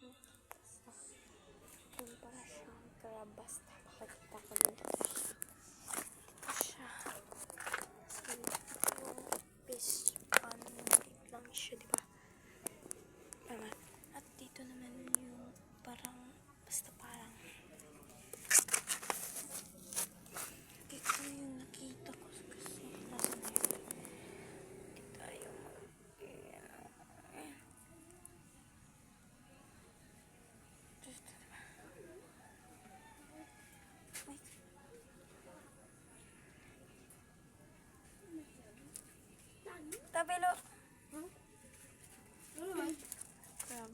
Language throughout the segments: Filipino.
Yung para siyang. Basta pakita ko siya. Ito siya. So, fish pan. Maliit lang siya, di ba? Tama. At dito naman yung parang, basta parang, ito yung nakita ko sa kasi nasa na yun. Hindi tayo mag, ayan. Dito, di ba? Wait. Tabelo. Crab.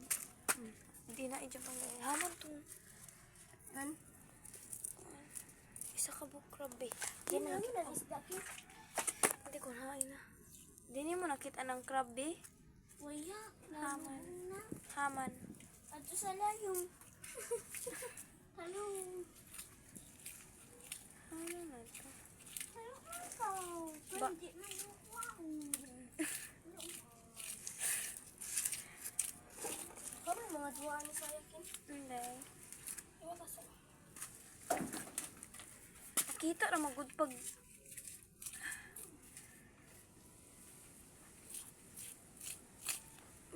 Hmm. Hindi na idyo pang ganyan. Hamon to. Yan. Isa ka buk crab eh. Hindi mo nakita. Hindi ko na na. Hindi mo nakita ng crab eh. Waya. Haman. Haman. Ato sa layong. Hello. Ano na to? Hello. Ba- Hindi na mga duwa ni sa yakin. Hindi. Ewan ka sa. Nakita na magud pag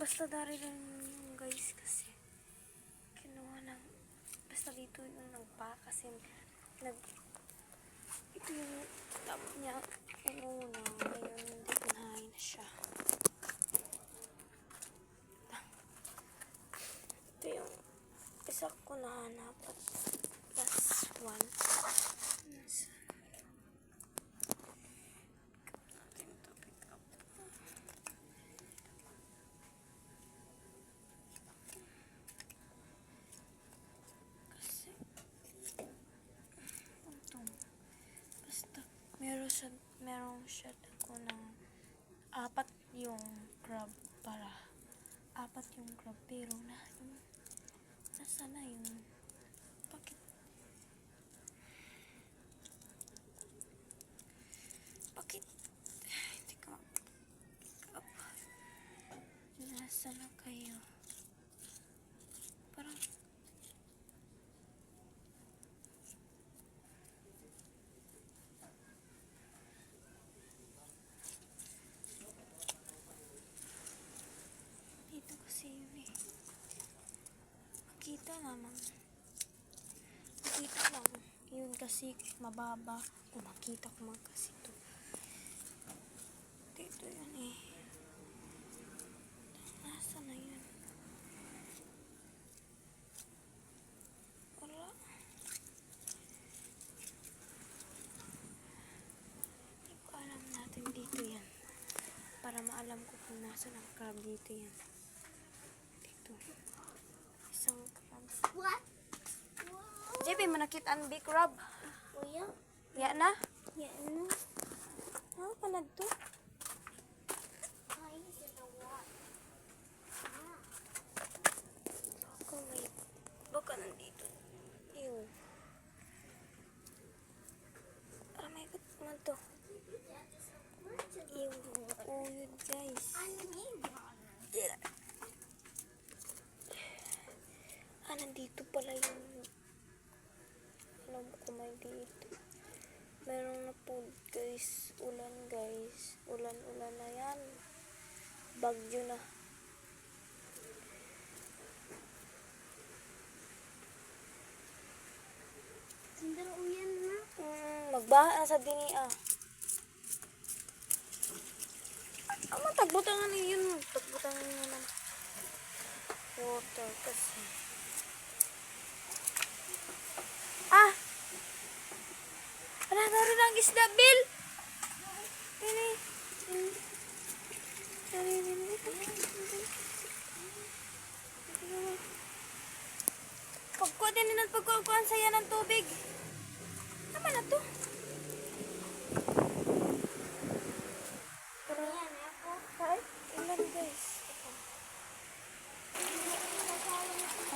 Basta dari lang guys kasi kinuha ng basta dito yung nagpa kasi nag ito yung top niya yung una ngayon hindi na siya isa ko nahanap at last one. Meron siya, meron siya ako ng apat yung crab para, apat yung crab, pero na, yung, nasa na bakit, bakit, hindi ko, pick up, nasa na kayo, parang, Dito kasi yun eh. Makita naman. Makita lang. Yun kasi mababa. Kung makita ko man kasi to. Dito yun eh. Nasa na yun? Wala. Hindi ko alam natin dito yan. Para maalam ko kung nasa ang crab dito yan. Dito. Crab. What? JP, manakit ang big crab. Waya. Ya na? Yan na. Ano pa na to? Ay, sa dawa. Ah. Baka nandito. Ew. Ah, may gut man to. Ew. Oh, guys. Yeah. Ah, nandito pala yung... Ano ba kumay dito? Meron na po guys. Ulan guys. Ulan-ulan na yan. Bagyo na. Sindaro uyan na. Mm, magbaha na sa dini ah. Ah, matagbutan nga niyo yun. Tagbutan nga niyo ng water kasi. Wala na rin ang isda, Bill! Dini. Dini. Dini, dini. Pagkuha din nila pagkuhaan saya ng tubig. Tama na to. Guys.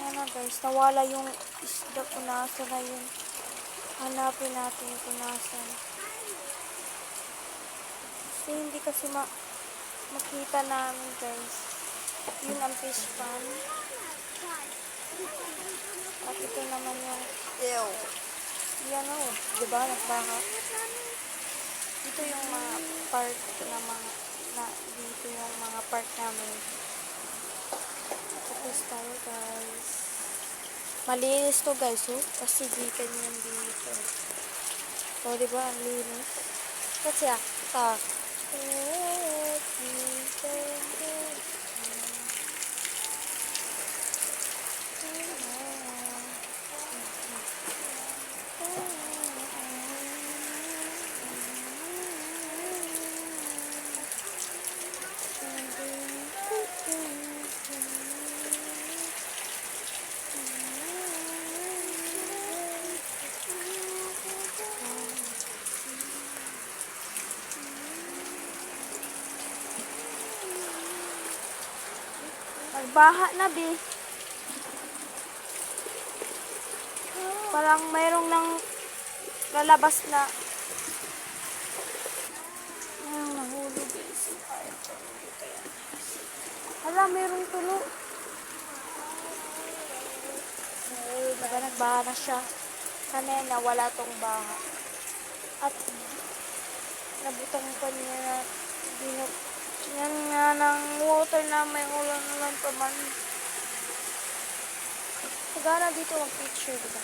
Na nawala yung isda nasa na yun. Hanapin natin kung nasa. Kasi hindi kasi ma makita namin guys. Yun ang fish pan. At ito naman yung, ew. Yan o, di ba? Nagbaha. Dito yung mga part na mga, na, dito yung mga part namin. Tapos tayo guys. Malinis to guys, oh. Kasi gikan yan dito. O, di ba? Ang linis. Kasi ah, tak. Nagbaha na, be. Parang mayroong nang lalabas na. Ayun, nahulog yan. Hala, mayroong tulo. Ay, naga nagbaha na siya. Kanina, wala tong baha. At nabutang pa niya na binot. Yan nga ng water na may ulan-ulan pa man. Sagana dito ang picture, diba?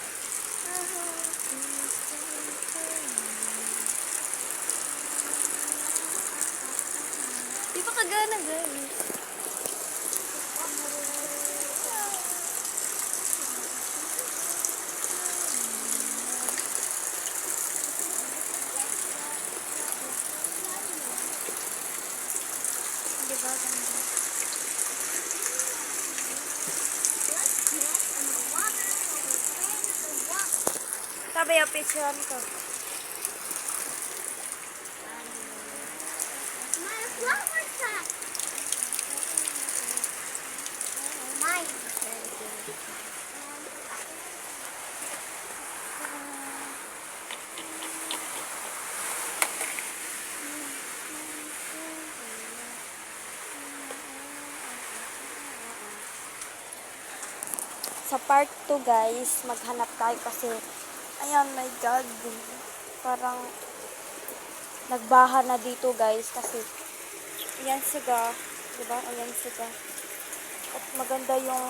Di ba kagana, guys? Sabi yung picture ko. My flower top. Mine. Sa part 2 guys, maghanap tayo kasi, ayan, my God, parang nagbaha na dito guys kasi, ayan siga, di ba? Ayan siga. At maganda yung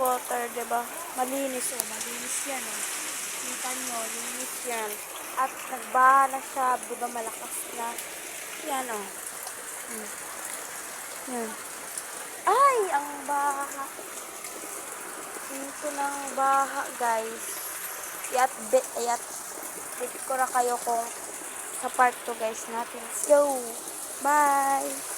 water, di ba? Malinis, oh, malinis yan, oh. Kita nyo, linis yan. At nagbaha na siya, di ba, malakas na. Yan, oh. Hmm. Yan. Ay, ang baha. Dito ng baha, guys. Iat. Bit ko na kayo kung sa part 2, guys, natin. Go! Bye!